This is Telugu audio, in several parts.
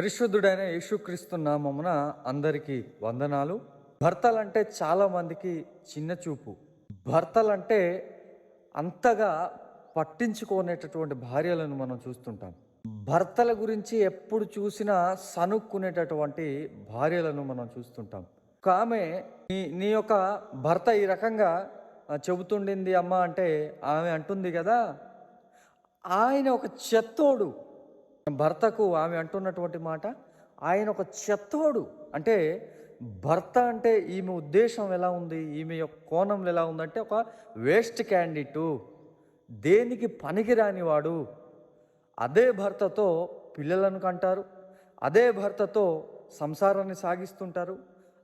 పరిశుద్ధుడైన యేసుక్రీస్తు నామమున అందరికీ వందనాలు. భర్తలంటే చాలామందికి చిన్న చూపు. భర్తలంటే అంతగా పట్టించుకోనేటటువంటి భార్యలను మనం చూస్తుంటాం. భర్తల గురించి ఎప్పుడు చూసినా సనుక్కునేటటువంటి భార్యలను మనం చూస్తుంటాం. ఒక ఆమె నీ నీ యొక్క భర్త ఈ రకంగా చెబుతుండింది అమ్మ అంటే ఆమె అంటుంది కదా ఆయన ఒక చెత్తోడు. భర్తకు ఆమె అంటున్నటువంటి మాట ఆయన ఒక చెత్తోడు. అంటే భర్త అంటే ఈమె ఉద్దేశం ఎలా ఉంది ఈమె యొక్క కోణంలో ఎలా ఉందంటే ఒక వేస్ట్ క్యాండిడేటు దేనికి పనికిరానివాడు అదే భర్తతో పిల్లలను కంటారు అదే భర్తతో సంసారాన్ని సాగిస్తుంటారు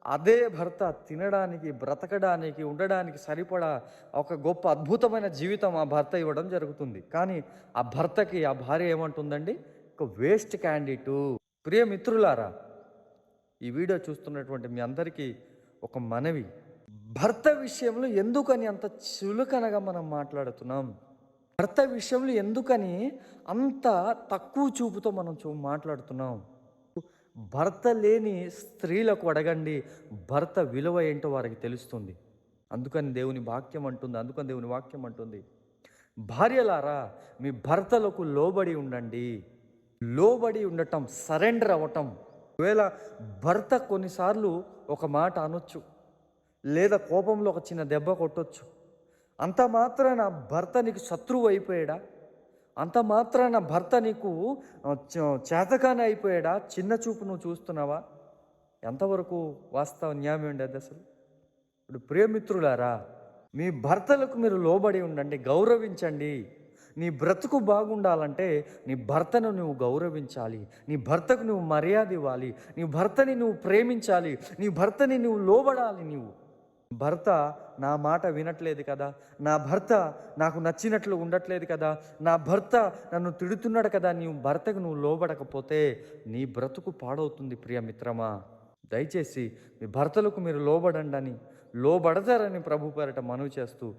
అదే భర్త తినడానికి బ్రతకడానికి ఉండడానికి సరిపడా ఒక గొప్ప అద్భుతమైన జీవితం ఆ భర్త ఇవ్వడం జరుగుతుంది. కానీ ఆ భర్తకి ఆ భార్య ఏమంటుందండి? ఒక వేస్ట్ క్యాండిడేటు. ప్రియమిత్రులారా ఈ వీడియో చూస్తున్నటువంటి మీ అందరికీ ఒక మనవి. భర్త విషయంలో ఎందుకని అంత చులకనగా మనం మాట్లాడుతున్నాం? భర్త విషయంలో ఎందుకని అంత తక్కువ చూపుతో మనం చూ మాట్లాడుతున్నాం? భర్త లేని స్త్రీలకు అడగండి భర్త విలువ ఏంటో వారికి తెలుస్తుంది. అందుకని దేవుని వాక్యం అంటుంది అందుకని దేవుని వాక్యం అంటుంది. భార్యలారా మీ భర్తలకు లోబడి ఉండండి. లోబడి ఉండటం సరెండర్ అవ్వటం. ఒకవేళ భర్త కొన్నిసార్లు ఒక మాట అనొచ్చు. లేదా కోపంలో ఒక చిన్న దెబ్బ కొట్టొచ్చు. అంత మాత్రాన భర్త నీకు శత్రువు అయిపోయాడా? అంత మాత్రాన భర్త నీకు ఆ, చేతకాని అయిపోయాడా? చిన్న చూపు నువ్వు చూస్తున్నావా? ఎంతవరకు వాస్తవ న్యాయం ఉండేది అది అసలు? ఇప్పుడు ప్రియమిత్రులారా మీ భర్తలకు మీరు లోబడి ఉండండి గౌరవించండి. నీ బ్రతుకు బాగుండాలంటే నీ భర్తను నువ్వు గౌరవించాలి. నీ భర్తకు నువ్వు మర్యాద ఇవ్వాలి. నీ భర్తని నువ్వు ప్రేమించాలి. నీ భర్తని నువ్వు లోబడాలి నువ్వు భర్త నా మాట వినట్లేదు కదా. నా భర్త నాకు నచ్చినట్లు ఉండట్లేదు కదా. నా భర్త నన్ను తిడుతున్నాడు కదా. నీవు భర్తకు నువ్వు లోబడకపోతే నీ బ్రతుకు పాడవుతుంది ప్రియమిత్రమా దయచేసి మీ భర్తలకు మీరు లోబడండి అని లోబడతారని ప్రభు పేరట మనవి చేస్తూ